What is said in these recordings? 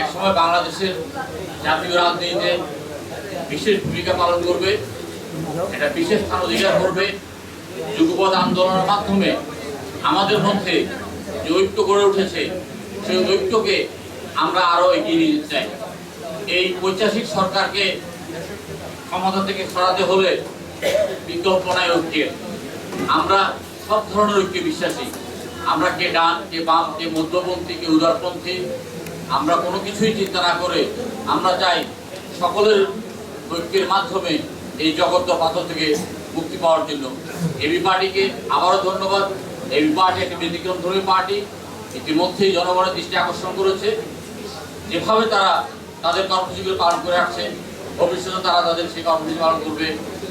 একসময় বাংলাদেশের জাতীয় রাজনীতিতে বিশেষ ভূমিকা পালন করবে এটা বিশেষ স্থান অধিকার করবে যুগপথ আন্দোলনের মাধ্যমে আমাদের মধ্যে যে ঐক্য গড়ে উঠেছে, সেই ঐক্যকে আমরা আরও এগিয়ে নিয়ে যেতে চাই। এই ঐতিহাসিক সরকারকে ক্ষমতা থেকে সরাতে হলে বিকল্প নাই ঐক্যের। আমরা সব ধরনের ঐক্যে বিশ্বাসী। আমরা কে ডান, কে বাম, কে মধ্যপন্থী, কে উদারপন্থী আমরা কোনো কিছুই চিন্তা না করে আমরা চাই সকলের ঐক্যের মাধ্যমে এই জগৎ পাথর থেকে মুক্তি পাওয়ার জন্য। এবি পার্টিকে আবারও ধন্যবাদ। এবি পার্টি একটি ব্যতিক্রমধর্মী পার্টি, ইতিমধ্যেই জনগণের দৃষ্টি আকর্ষণ করেছে। যেভাবে তারা তাদের কর্মসূচিগুলো পালন করে আসছে, ভবিষ্যতে তারা তাদের সেই কর্মসূচি পালন করবে।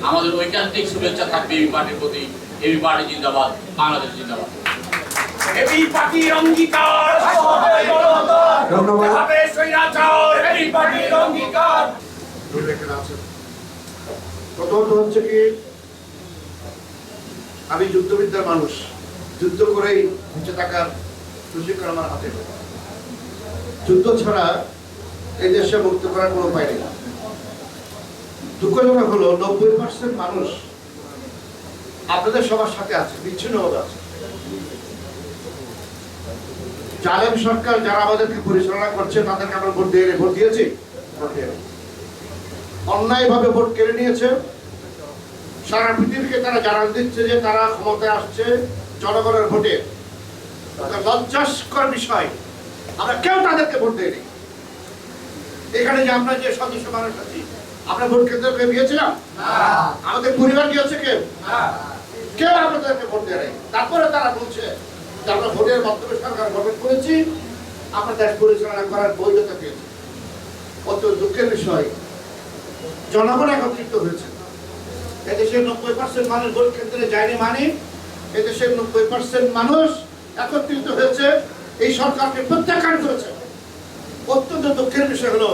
আমাদের ঐকান্তিক শুভেচ্ছা থাকবে এবি পার্টির প্রতি। এবি পার্টি জিন্দাবাদ, বাংলাদেশ জিন্দাবাদ। এই পার্টির অঙ্গীকার ধন্যবাদ। প্রথমত হচ্ছে কি আমি যুদ্ধবিদ্যার মানুষ। যুদ্ধ করেই বেঁচে থাকার প্রশিক্ষণ আমার হাতে যুদ্ধ ছাড়া এই দেশে মুক্ত করার কোনো উপায় নেই। দুঃখজনক হলো নব্বই পার্সেন্ট মানুষ আপনাদের সবার সাথে আছে বিচ্ছিন্নভাবে আছে। জালেম সরকার যারা আমাদেরকে পরিচালনা করছে তাদেরকে আমরা ভোট দিয়ে ভোট দিয়েছি। অন্যায়ভাবে ভোট কেড়ে নিয়েছে। সারা পৃথিবীকে তারা জানান দিচ্ছে যে তারা ক্ষমতায় আসছে জনগণের ভোটে। লজ্জাস্কর বিষয়। আমরা কেউ তাদেরকে ভোট দেয়নি এখানে যে আমরা যে সদস্য মানুষ আছি আমরা ভোট কেন্দ্রকে গিয়েছিলাম আমাদের পরিবার গিয়েছে কেউ কেউ আমাদেরকে ভোট দেয় তারপরে তারা বলছে আমরা ভোটের মাধ্যমে সরকার গঠন করেছি, আমরা দেশ পরিচালনা করার বৈধতা পেয়েছি। অত দুঃখের বিষয়, জনগণ একত্রিত হয়েছে। এদেশের নব্বই পার্সেন্ট মানুষ ভোট কেন্দ্রে যায়নি মানে এদেশের নব্বই পার্সেন্ট মানুষ একত্রিত হয়েছে, এই সরকারকে প্রত্যাখ্যান করেছে। অত্যন্ত দুঃখের বিষয় হলো,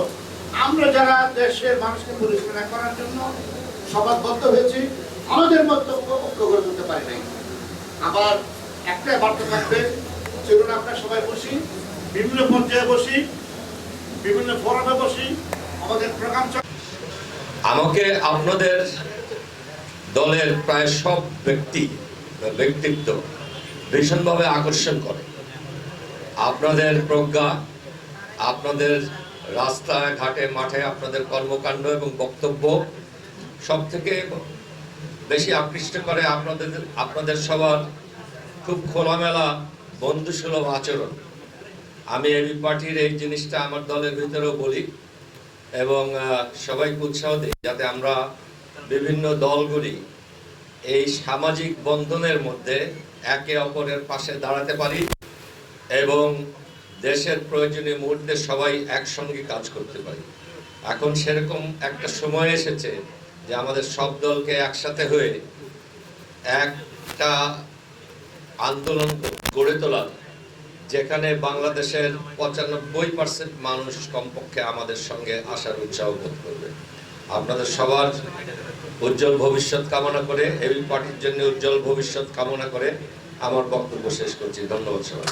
আমরা যারা দেশের মানুষকে পরিচালনা করার জন্য সবাদবদ্ধ হয়েছি, আমাদের মধ্যে ঐক্য গড়ে তুলতে পারি নাই। আবার একটাই বার্তা থাকবে, চলুন আমরা সবাই বসি, বিভিন্ন পর্যায়ে বসি, বিভিন্ন ফোরামে বসি, আমাদের প্রোগ্রাম আমাকে আপনাদের দলের প্রায় সব ব্যক্তি, ব্যক্তিত্ব ভীষণভাবে আকর্ষণ করে। আপনাদের প্রজ্ঞা, আপনাদের রাস্তায়, ঘাটে, মাঠে আপনাদের কর্মকাণ্ড এবং বক্তব্য সব থেকে বেশি আকৃষ্ট করে আপনাদের আপনাদের সবার খুব খোলামেলা, বন্ধুসুলভ আচরণ। আমি এবি পার্টির এই জিনিসটা আমার দলের ভিতরেও বলি এবং সবাইকে উৎসাহ দিই যাতে আমরা বিভিন্ন দলগুলি এই সামাজিক বন্ধনের মধ্যে একে অপরের পাশে দাঁড়াতে পারি এবং দেশের প্রয়োজনীয় মুহূর্তে সবাই একসঙ্গে কাজ করতে পারি। এখন সেরকম একটা সময় এসেছে যে আমাদের সব দলকে একসাথে হয়ে একটা আন্দোলন গড়ে তোলার, যেখানে বাংলাদেশের পঁচানব্বই পার্সেন্ট মানুষ কমপক্ষে আমাদের সঙ্গে আসার উৎসাহ বোধ করবে। আপনাদের সবার উজ্জ্বল ভবিষ্যৎ কামনা করে, এবি পার্টির জন্য উজ্জ্বল ভবিষ্যৎ কামনা করে আমার বক্তব্য শেষ করছি। ধন্যবাদ সবাই